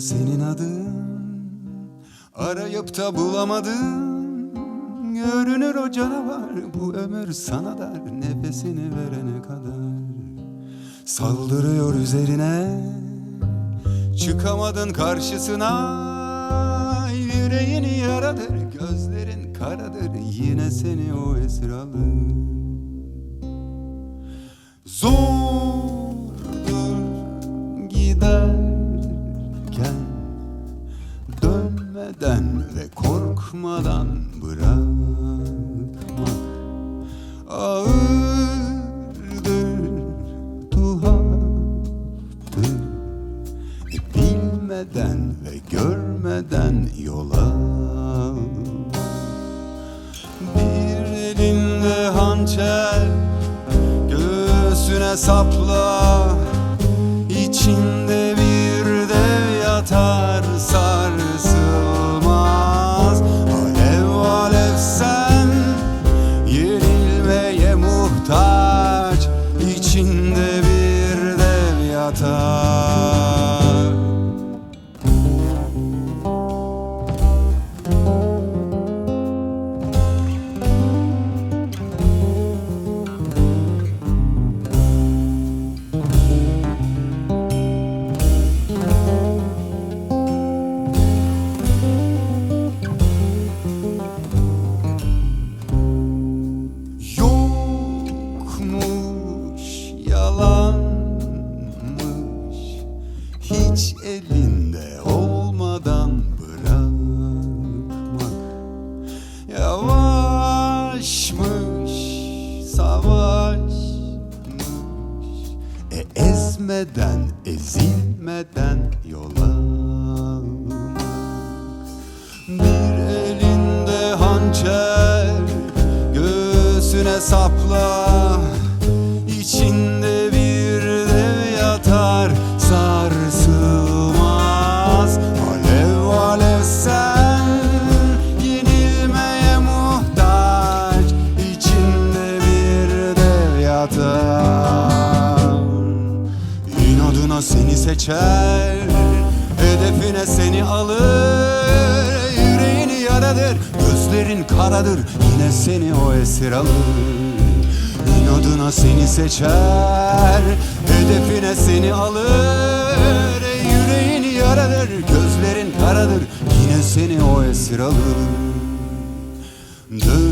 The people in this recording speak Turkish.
senin adın Arayıp da bulamadım. Görünür o canavar Bu ömür sana dar Nefesini verene kadar. Saldırıyor üzerine Çıkamadın karşısına. Yüreğini yaradır Gözlerin karadır Yine seni o esir alır. Zordur korkmadan bırakmak Ağırdır, tuhaftır E, Bilmeden ve görmeden yol almak Bir elinde hançer Göğsüne sapla ezmeden, ezilmeden yol almak. Bir elinde hançer Göğsüne sapla içinde İnadına seni seçer. Hedefine seni alır. Yüreğini yaradır. Gözlerin karadır. Yine seni o esir alır. İnadına seni seçer. Hedefine seni alır. Yüreğini yaradır. Gözlerin karadır. Yine seni o esir alır. Dön